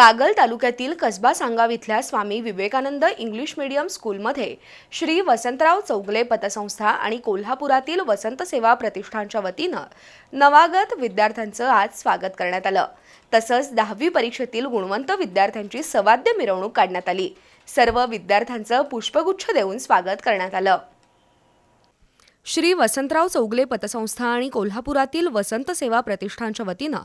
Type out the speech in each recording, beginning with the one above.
कागल तालुक्यातील कसबा सांगाव इथल्या स्वामी विवेकानंद इंग्लिश मीडियम स्कूलमध्ये श्री वसंतराव चौगले पतसंस्था आणि कोल्हापुरातील वसंत सेवा प्रतिष्ठानच्या वतीनं नवागत विद्यार्थ्यांचं आज स्वागत करण्यात आलं. तसंच दहावी परीक्षेतील गुणवंत विद्यार्थ्यांची सवाद्य मिरवणूक काढण्यात आली. सर्व विद्यार्थ्यांचं पुष्पगुच्छ देऊन स्वागत करण्यात आलं. श्री वसंतराव चौगले पतसंस्था आणि कोल्हापुरातील वसंत सेवा प्रतिष्ठानच्या वतीनं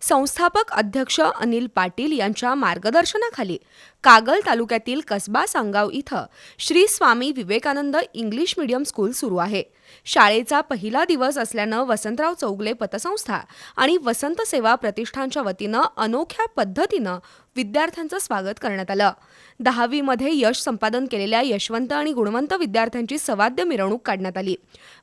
संस्थापक अध्यक्ष अनिल पाटील यांच्या मार्गदर्शनाखाली कागल तालुक्यातील कसबा सांगाव इथं Shri Swami Vivekananda English medium school सुरू आहे. शाळेचा पहिला दिवस असल्यानं वसंतराव चौगले पतसंस्था आणि वसंत सेवा प्रतिष्ठानच्या वतीनं अनोख्या पद्धतीनं विद्यार्थ्यांचं स्वागत करण्यात आलं. दहावीमध्ये यश संपादन केलेल्या यशवंत आणि गुणवंत विद्यार्थ्यांची सवाद्य मिरवणूक काढण्यात आली.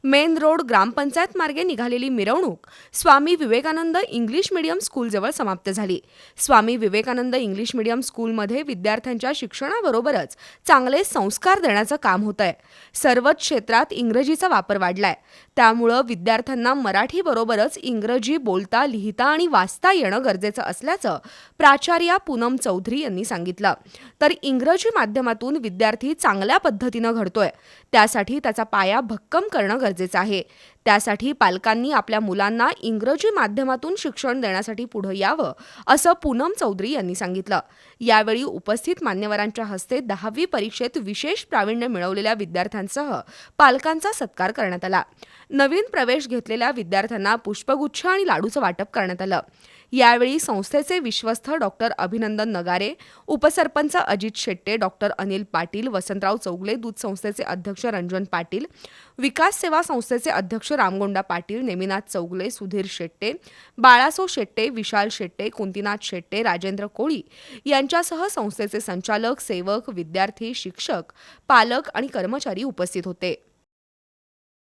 मेन रोड ग्रामपंचायत मार्गे निघालेली मिरवणूक स्वामी विवेकानंद इंग्लिश मीडियम स्कूलजवळ समाप्त झाली. स्वामी विवेकानंद इंग्लिश मीडियम स्कूलमध्ये विद्यार्थ्यांच्या शिक्षणाबरोबरच चांगले संस्कार देण्याचं काम होत आहे सर्वच क्षेत्रात इंग्रजीचा वापर वाढलाय. त्यामुळं विद्यार्थ्यांना मराठीबरोबरच इंग्रजी बोलता लिहिता आणि वाचता येणं गरजेचं असल्याचं प्राचार्या पूनम चौधरी यांनी सांगितलं. तर इंग्रजी माध्यमातून विद्यार्थी चांगल्या पद्धतीनं घडतोय. त्यासाठी त्याचा पाया भक्कम करणं गरजेचं आहे. त्यासाठी पालकांनी आपल्या मुलांना इंग्रजी माध्यमातून शिक्षण देण्यासाठी पुढे यावं असं पूनम चौधरी यांनी सांगितलं. यावेळी उपस्थित मान्यवरांच्या हस्ते दहावी परीक्षेत विशेष प्रावीण्य मिळवलेल्या विद्यार्थ्यांसह पालकांचा सत्कार करण्यात आला. नवीन प्रवेश घेतलेल्या विद्यार्थ्यांना पुष्पगुच्छ आणि लाडूचं वाटप करण्यात आलं. यावेळी संस्थेचे विश्वस्त डॉक्टर अभिनंदन नगारे उपसरपंच अजित शेट्टे डॉक्टर अनिल पाटील वसंतराव चौगले दूध संस्थेचे अध्यक्ष रंजन पाटील विकास सेवा संस्थेचे अध्यक्ष रामगोंडा पाटील नेमिनाथ चौगले सुधीर शेट्टे बाळासो शेट्टे विशाल शेट्टे कुंतीनाथ शेट्टे राजेंद्र कोळी यांच्यासह संस्थेचे संचालक सेवक विद्यार्थी शिक्षक पालक आणि कर्मचारी उपस्थित होते.